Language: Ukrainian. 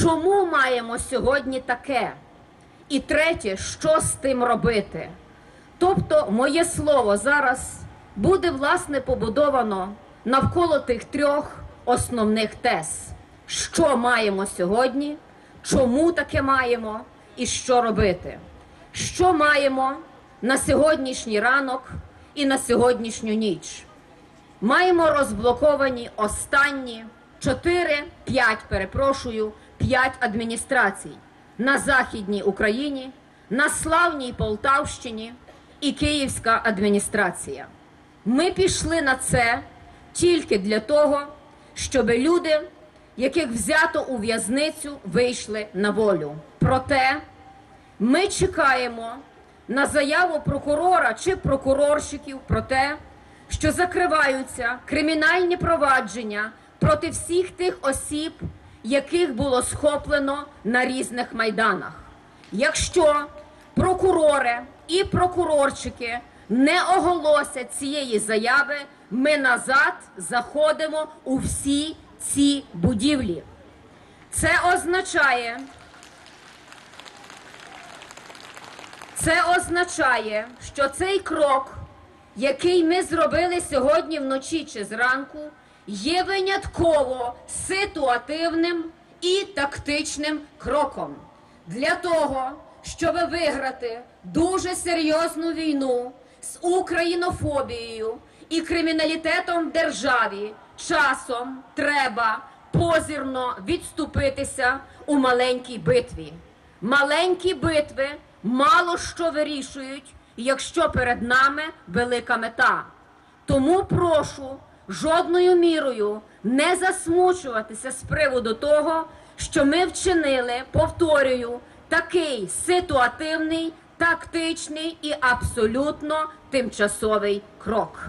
Чому маємо сьогодні таке? І третє, що з тим робити? Тобто, моє слово зараз буде власне побудовано навколо тих трьох основних тез: що маємо сьогодні, чому таке маємо і що робити. Що маємо на сьогоднішній ранок і на сьогоднішню ніч? Маємо розблоковані останні 4, 5, перепрошую, 5 адміністрацій на Західній Україні, на славній Полтавщині і Київська адміністрація. Ми пішли на це тільки для того, щоб люди, яких взято у в'язницю, вийшли на волю. Проте ми чекаємо на заяву прокурора чи прокурорщиків про те, що закриваються кримінальні провадження проти всіх тих осіб, яких було схоплено на різних майданах. Якщо прокурори і прокурорчики не оголосять цієї заяви, ми назад заходимо у всі ці будівлі. Це означає, Це означає, що цей крок, який ми зробили сьогодні вночі чи зранку, є винятково ситуативним і тактичним кроком для того, щоб виграти дуже серйозну війну з українофобією і криміналітетом в державі. Часом треба позірно відступитися у маленькій битві. Маленькі битви мало що вирішують, якщо перед нами велика мета. Тому прошу жодною мірою не засмучуватися з приводу того, що ми вчинили, повторюю, такий ситуативний, тактичний і абсолютно тимчасовий крок.